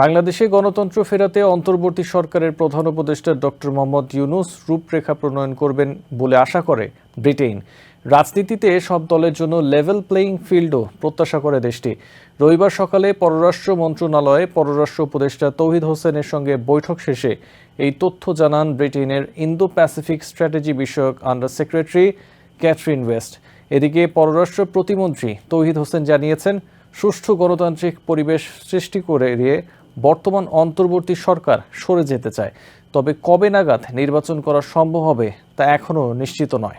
বাংলাদেশে গণতন্ত্র ফেরাতে অন্তর্বর্তী সরকারের প্রধান উপদেষ্টা ডক্টর মোহাম্মদ ইউনুস রূপরেখা প্রণয়ন করবেন বলে আশা করে ব্রিটেন রাজনীতিতে সব দলের জন্য লেভেল প্লেয়িং ফিল্ডও প্রত্যাশা করে দেশটি। রবিবার সকালে পররাষ্ট্র মন্ত্রণালয়ে পররাষ্ট্র উপদেষ্টা তৌহিদ হোসেনের সঙ্গে বৈঠক শেষে এই তথ্য জানান ব্রিটেনের ইন্দো প্যাসিফিক স্ট্র্যাটেজি বিষয়ক আন্ডার সেক্রেটারি ক্যাথরিন ওয়েস্ট। এদিকে পররাষ্ট্র প্রতিমন্ত্রী তৌহিদ হোসেন জানিয়েছেন, সুষ্ঠু গণতান্ত্রিক পরিবেশ সৃষ্টি করে দিয়ে বর্তমান অন্তর্বর্তী সরকার সরে যেতে চায়। তবে কবে নাগাদ নির্বাচন করা সম্ভব হবে তা এখনও নিশ্চিত নয়।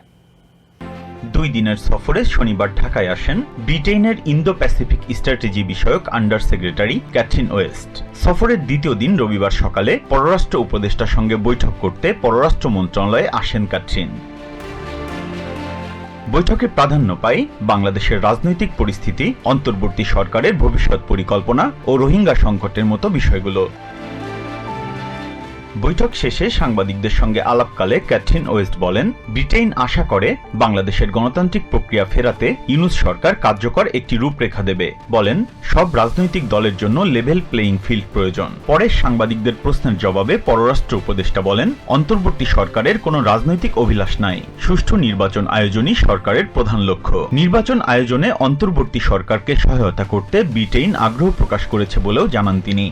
দুই দিনের সফরে শনিবার ঢাকায় আসেন ব্রিটেনের ইন্দো প্যাসিফিক স্ট্র্যাটেজি বিষয়ক আন্ডার সেক্রেটারি ক্যাথরিন ওয়েস্ট। সফরের দ্বিতীয় দিন রবিবার সকালে পররাষ্ট্র উপদেষ্টার সঙ্গে বৈঠক করতে পররাষ্ট্র মন্ত্রণালয়ে আসেন ক্যাথরিন। বৈঠকে প্রাধান্য পায় বাংলাদেশের রাজনৈতিক পরিস্থিতি, অন্তর্বর্তী সরকারের ভবিষ্যৎ পরিকল্পনা ও রোহিঙ্গা সংকটের মতো বিষয়গুলো। বৈঠক শেষে সাংবাদিকদের সঙ্গে আলাপকালে ক্যাথরিন ওয়েস্ট বলেন ব্রিটেন আশা করে বাংলাদেশের গণতান্ত্রিক প্রক্রিয়া ফেরাতে ইউনুস সরকার কার্যকর একটি রূপরেখা দেবে। বলেন, সব রাজনৈতিক দলের জন্য লেভেল প্লেয়িং ফিল্ড প্রয়োজন। পরে সাংবাদিকদের প্রশ্নের জবাবে পররাষ্ট্র উপদেষ্টা বলেন, অন্তর্বর্তী সরকারের কোনো রাজনৈতিক অভিলাষ নাই। সুষ্ঠু নির্বাচন আয়োজনই সরকারের প্রধান লক্ষ্য। নির্বাচন আয়োজনে অন্তর্বর্তী সরকারকে সহায়তা করতে ব্রিটেন আগ্রহ প্রকাশ করেছে বলেও জানান তিনি।